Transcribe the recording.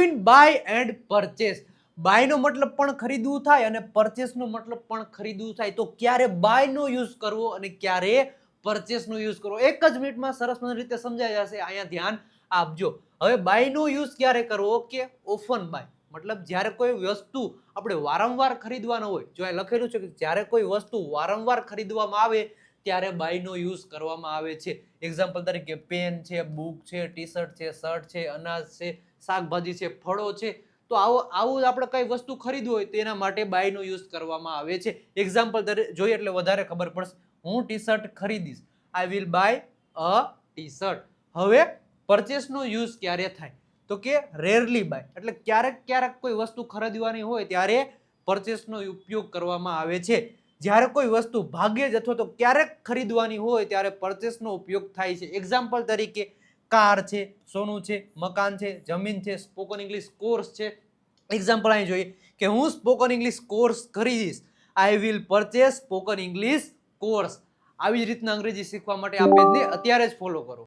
Between buy and purchase બાયનો મતલબ પણ ખરીદવું થાય અને પરચેસનો મતલબ પણ ખરીદવું થાય. તો ક્યારે બાયનો યુઝ કરવો અને ક્યારે પરચેસનો યુઝ કરવો? એક જ મિનિટમાં સરસ રીતે સમજાઈ જશે. અહીંયા ધ્યાન આપજો. હવે બાયનો યુઝ ક્યારે કરવો? કે ઓફન બાય મતલબ જ્યારે કોઈ વસ્તુ આપણે વારંવાર ખરીદવાનો હોય, જો અહીં લખેલું છે કે જ્યારે કોઈ વસ્તુ વારંવાર ખરીદવામાં આવે ત્યારે બાયનો યુઝ કરવામાં આવે છે. એક્ઝામ્પલ તરીકે પેન છે, બુક છે ટી શર્ટ છે શર્ટ છે, અનાજ છે, શાકભાજી છે, ફળો છે. તો આવો, આવું આપણે કઈ વસ્તુ ખરીદવું હોય તેના માટે બાયનો યુઝ કરવામાં આવે છે. એક્ઝામ્પલ તરીકે જોઈએ એટલે વધારે ખબર પડશે. હું T shirt ખરીદીશ. I will buy a T shirt હવે પરચેસનો યુઝ ક્યારે થાય? તો કે રેરલી બાય એટલે ક્યારેક ક્યારેક કોઈ વસ્તુ ખરીદવાની હોય ત્યારે પરચેસનો ઉપયોગ કરવામાં આવે છે. જ્યારે કોઈ વસ્તુ ભાગ્યે જ અથવા તો ક્યારેક ખરીદવાની હોય ત્યારે પરચેસનો ઉપયોગ થાય છે. એક્ઝામ્પલ તરીકે કાર છે, સોનું છે, મકાન છે, જમીન છે સ્પોકન ઇંગ્લિશ કોર્સ છે. એક્ઝામ્પલ અહીં જોઈએ કે હું spoken English course ખરીદીશ I will purchase spoken English course આવી જ રીતના અંગ્રેજી શીખવા માટે આપણે અત્યારે જ ફોલો કરો.